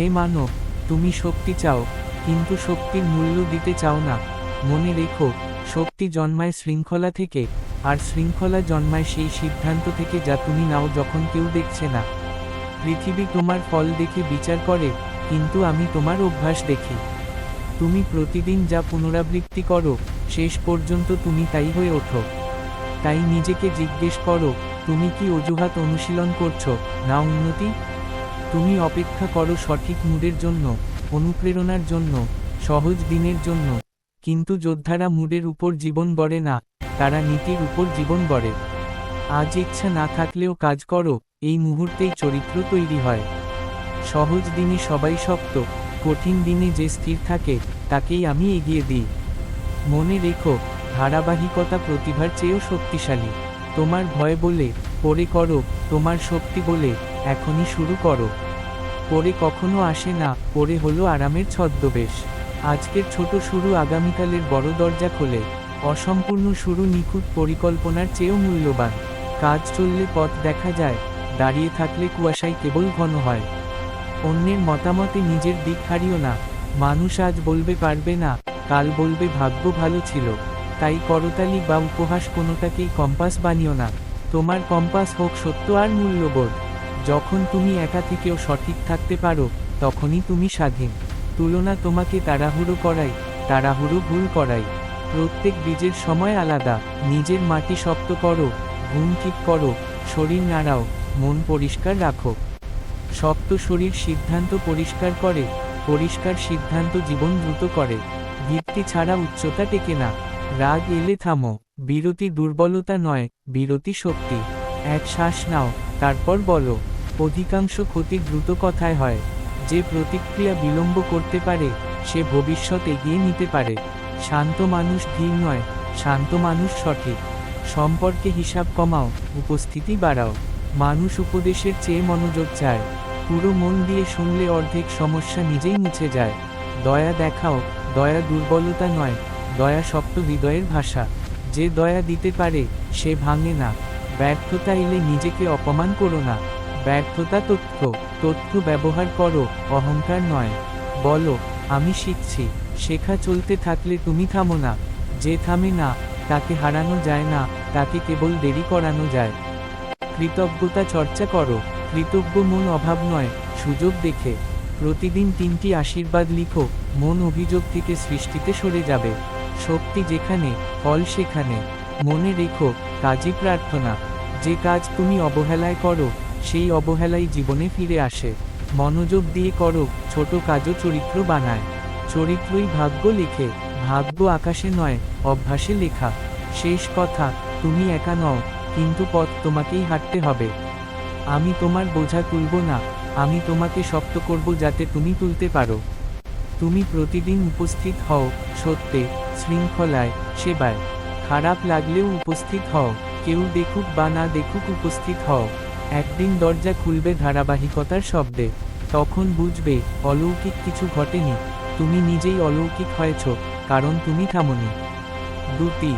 হে মানব, তুমি শক্তি চাও, কিন্তু শক্তির মূল্য দিতে চাও না। মনে রেখো, শক্তি জন্মায় শৃঙ্খলা থেকে, আর শৃঙ্খলা জন্মায় সেই সিদ্ধান্ত থেকে যা তুমি নাও যখন কেউ দেখছে না। পৃথিবী তোমার ফল দেখে বিচার করে, কিন্তু আমি তোমার অভ্যাস দেখি। তুমি প্রতিদিন যা পুনরাবৃত্তি করো, শেষ পর্যন্ত তুমি তাই হয়ে ওঠো। তাই নিজেকে জিজ্ঞেস করো, তুমি কি অজুহাত অনুশীলন করছ? না, উন্নতি? তুমি অপেক্ষা করো সঠিক মুডের জন্য, অনুপ্রেরণার জন্য, সহজ দিনের জন্য। কিন্তু যোদ্ধারা মুডের উপর জীবন গড়ে না, তারা নীতির উপর জীবন গড়ে। আজ ইচ্ছা না থাকলেও কাজ করো, এই মুহূর্তেই চরিত্র তৈরি হয়। সহজ দিনে সবাই শক্ত, কঠিন দিনে যে স্থির থাকে, তাকেই আমি এগিয়ে দিই। মনে রেখো, ধারাবাহিকতা প্রতিভার চেয়েও শক্তিশালী। তোমার ভয় বলে পরে করো, তোমার শক্তি বলে এখনই শুরু করো। পরে কখনো আসে না, পরে হলো আরামের ছদ্মবেশ। আজকের ছোট শুরু আগামীকালের বড় দরজা খোলে। অসম্পূর্ণ শুরু নিখুঁত পরিকল্পনার চেয়েও মূল্যবান। কাজ চললে পথ দেখা যায়, দাঁড়িয়ে থাকলে কুয়াশায় কেবল ঘন হয়। অন্যের মতামতে নিজের দিক হারিও না। মানুষ আজ বলবে পারবে না, কাল বলবে ভাগ্য ভালো ছিল। তাই করতালি বা উপহাস কোনোটাকেই কম্পাস বানিও না। তোমার কম্পাস হোক সত্য আর মূল্যবোধ। যখন তুমি একা থেকেও সঠিক থাকতে পারো, তখনই তুমি স্বাধীন। তুলনা তোমাকে তাড়াহুড়ো করাই তাড়াহুড়ো ভুল করাই প্রত্যেক বীজের সময় আলাদা, নিজের মাটি শক্ত করো, ঘুম ঠিক করো, শরীর নাড়াও, মন পরিষ্কার রাখো। শক্ত শরীর সিদ্ধান্ত পরিষ্কার করে, পরিষ্কার সিদ্ধান্ত জীবন দ্রুত করে। ভিত্তি ছাড়া উচ্চতা টেকে না। রাগ এলে থামো। বিরতি দুর্বলতা নয়, বিরতি শক্তি। এক শ্বাস নাও। তারপর বলো, অধিকাংশ ক্ষতি দ্রুত কথায় হয়। যে প্রতিক্রিয়া বিলম্ব করতে পারে, সে ভবিষ্যৎ এগিয়ে নিতে পারে। শান্ত মানুষ ধীর নয়, শান্ত মানুষ সঠিক। সম্পর্কে হিসাব কমাও, উপস্থিতি বাড়াও। মানুষ উপদেশের চেয়ে মনোযোগ চায়। পুরো মন দিয়ে শুনলে অর্ধেক সমস্যা নিজেই মুছে যায়। দয়া দেখাও, দয়া দুর্বলতা নয়, দয়া শক্ত হৃদয়ের ভাষা। যে দয়া দিতে পারে, সে ভাঙে না। ব্যর্থতা এলে নিজেকে অপমান করো না। ব্যর্থতা তথ্য তথ্য ব্যবহার করো, অহংকার নয়। বলো, আমি শিখছি, শেখা চলতে থাকলে তুমি থামো না। যে থামে না, তাকে হারানো যায় না, তাকে কেবল দেরি করানো যায়। কৃতজ্ঞতা চর্চা করো, কৃতজ্ঞ মন অভাব নয়, সুযোগ দেখে। প্রতিদিন তিনটি আশীর্বাদ লিখো, মন অভিযোগ থেকে সৃষ্টিতে সরে যাবে। শক্তি যেখানে, ফল সেখানে। মনে রেখো, কাজই প্রার্থনা। যে কাজ তুমি অবহেলায় করো, সেই অবহেলাই জীবনে ফিরে আসে। মনোযোগ দিয়ে করো, ছোট কাজও চরিত্র বানায়। চরিত্রই ভাগ্য লিখে, ভাগ্য আকাশে নয়, অভ্যাসে লেখা। শেষ কথা, তুমি একা নও, কিন্তু পথ তোমাকেই হাঁটতে হবে। আমি তোমার বোঝা তুলব না, আমি তোমাকে শক্ত করব যাতে তুমি তুলতে পারো। তুমি প্রতিদিন উপস্থিত হও, সত্যে, শৃঙ্খলায়, সেবায়। খারাপ লাগলেও উপস্থিত হও। কেউ দেখুক বা না দেখুক উপস্থিত হও। একদিন দরজা খুলবে ধারাবাহিকতার শব্দে। তখন বুঝবে, অলৌকিক কিছু ঘটেনি। তুমি নিজেই অলৌকিক হয়েছ, কারণ তুমি থামনি। দুটি